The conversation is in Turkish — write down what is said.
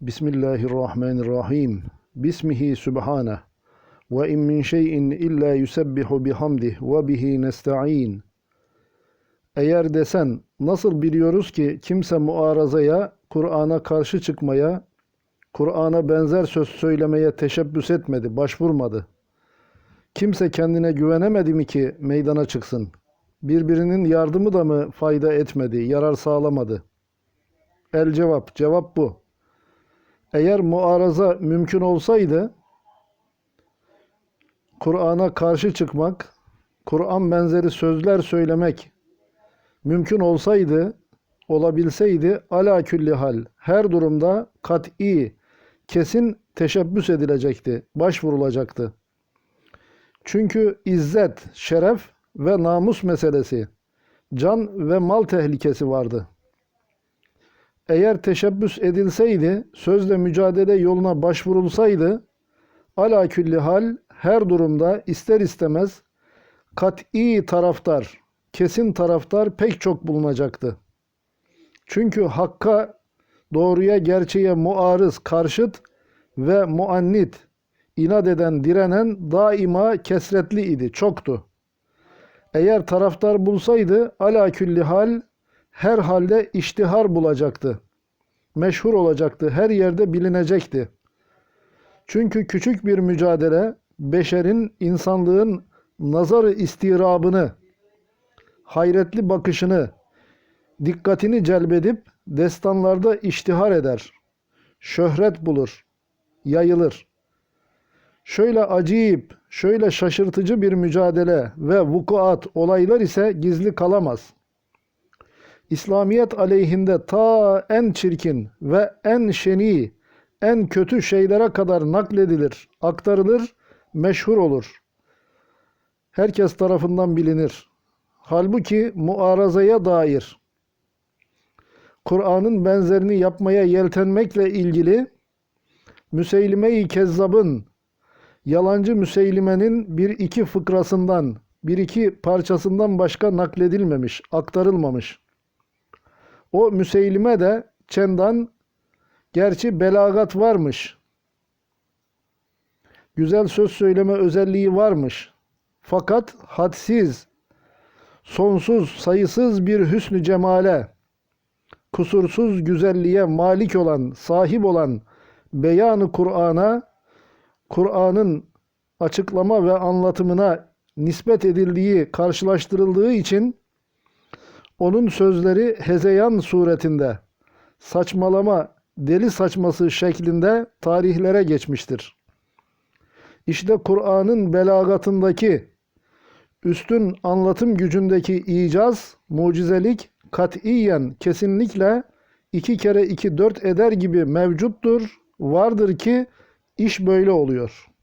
Bismillahirrahmanirrahim. Bismihi subhaneh. Ve in min şeyin illa yusebbihu bihamdih ve bihi nesta'in. Eğer desen nasıl biliyoruz ki kimse muarazaya, Kur'an'a karşı çıkmaya, Kur'an'a benzer söz söylemeye teşebbüs etmedi, başvurmadı. Kimse kendine güvenemedi mi ki meydana çıksın? Birbirinin yardımı da mı fayda etmedi, yarar sağlamadı? El cevap, cevap bu. Eğer muaraza mümkün olsaydı, Kur'an'a karşı çıkmak, Kur'an benzeri sözler söylemek mümkün olsaydı, olabilseydi ala külli hal her durumda kat'i, kesin teşebbüs edilecekti, başvurulacaktı. Çünkü izzet, şeref ve namus meselesi, can ve mal tehlikesi vardı. Eğer teşebbüs edilseydi, sözle mücadele yoluna başvurulsaydı, ala külli hal her durumda ister istemez kat'i taraftar, kesin taraftar pek çok bulunacaktı. Çünkü hakka, doğruya, gerçeğe muarız, karşıt ve muannit, inat eden, direnen daima kesretli idi, çoktu. Eğer taraftar bulsaydı ala külli hal her halde iştihar bulacaktı. Meşhur olacaktı, her yerde bilinecekti. Çünkü küçük bir mücadele beşerin, insanlığın nazarı istirabını, hayretli bakışını, dikkatini celbedip destanlarda iştihar eder. Şöhret bulur, yayılır. Şöyle acayip, şöyle şaşırtıcı bir mücadele ve vukuat, olaylar ise gizli kalamaz. İslamiyet aleyhinde ta en çirkin ve en şeni, en kötü şeylere kadar nakledilir, aktarılır, meşhur olur. Herkes tarafından bilinir. Halbuki muarazaya dair Kur'an'ın benzerini yapmaya yeltenmekle ilgili Müseylime-i Kezzab'ın yalancı Müseylime'nin bir iki fıkrasından, bir iki parçasından başka nakledilmemiş, aktarılmamış. O Müseylime de çendan gerçi belagat varmış. Güzel söz söyleme özelliği varmış. Fakat hadsiz, sonsuz, sayısız bir hüsnü cemale, kusursuz güzelliğe malik olan, sahip olan beyanı Kur'an'a, Kur'an'ın açıklama ve anlatımına nispet edildiği, karşılaştırıldığı için onun sözleri hezeyan suretinde, saçmalama, deli saçması şeklinde tarihlere geçmiştir. İşte Kur'an'ın belagatındaki, üstün anlatım gücündeki icaz, mucizelik katiyen, kesinlikle iki kere iki dört eder gibi mevcuttur, vardır ki iş böyle oluyor.''